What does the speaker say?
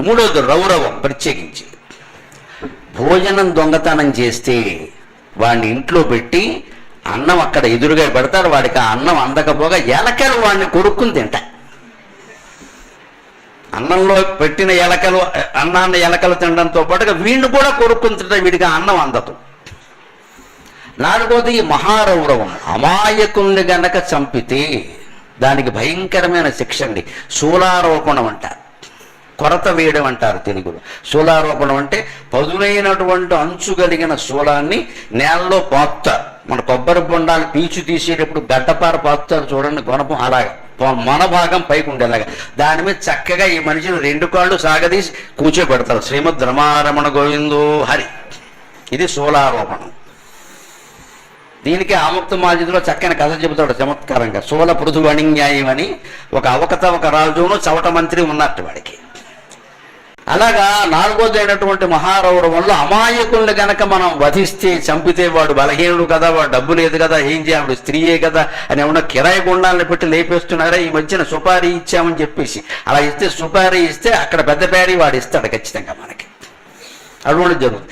మూడోది రౌరవం ప్రత్యేకించి. భోజనం దొంగతనం చేస్తే వాడిని ఇంట్లో పెట్టి అన్నం అక్కడ ఎదురుగా పెడతారు వాడికి ఆ అన్నం అందకపోగా ఎలకలు వాడిని కొరుక్కుని తింటా. అన్నంలో పెట్టిన ఎలకలు అన్నాన్ని ఎలకలు తినడంతో పాటుగా వీడిని కూడా కొడుక్కుని తింటారు వీడికి అన్నం అందదు. నాలుగోది ఈ మహారౌరవం అమాయకుల్ని గనక చంపితే దానికి భయంకరమైన శిక్ష అండి. శూలారోపణం అంటారు. కొరత వేయడం అంటారు తెలుగులో. శూలారోపణం అంటే పదునైనటువంటి అంచు కలిగిన శూలాన్ని నేలలో పాపుతారు మన కొబ్బరి బొండాలు పీచు తీసేటప్పుడు గడ్డపార పాపుతారు చూడండి గుణపం అలాగా. మన భాగం పైకి ఉండేలాగా. దాని మీద చక్కగా ఈ మనిషిని రెండు కాళ్ళు సాగదీసి కూర్చోబెడతారు. శ్రీమద్ రమారమణ గోవిందో హరి. ఇది శూలారోపణం దీనికి ఆముక్త మాజిదిలో చక్కని కథ చెబుతాడు చమత్కారంగా. శూల పృథు అణిన్యాయం అని ఒక అవకత ఒక రాజును చవట మంత్రి ఉన్నట్టు వాడికి. అలాగా నాలుగోదైనటువంటి అయినటువంటి మహారౌరవంలో అమాయకుల్ని గనక మనం వధిస్తే చంపితే వాడు బలహీనుడు కదా వాడు డబ్బు లేదు కదా ఏం చేయాలి? స్త్రీయే కదా అని ఏమన్నా కిరాయి గుండాలను పెట్టి లేపేస్తున్నారా? ఈ మధ్యన సుపారీ ఇచ్చామని చెప్పేసి. అలా ఇస్తే సుపారీ ఇస్తే అక్కడ పెద్ద పేరీ వాడు ఇస్తాడు ఖచ్చితంగా మనకి. అటువంటి జరుగుతుంది.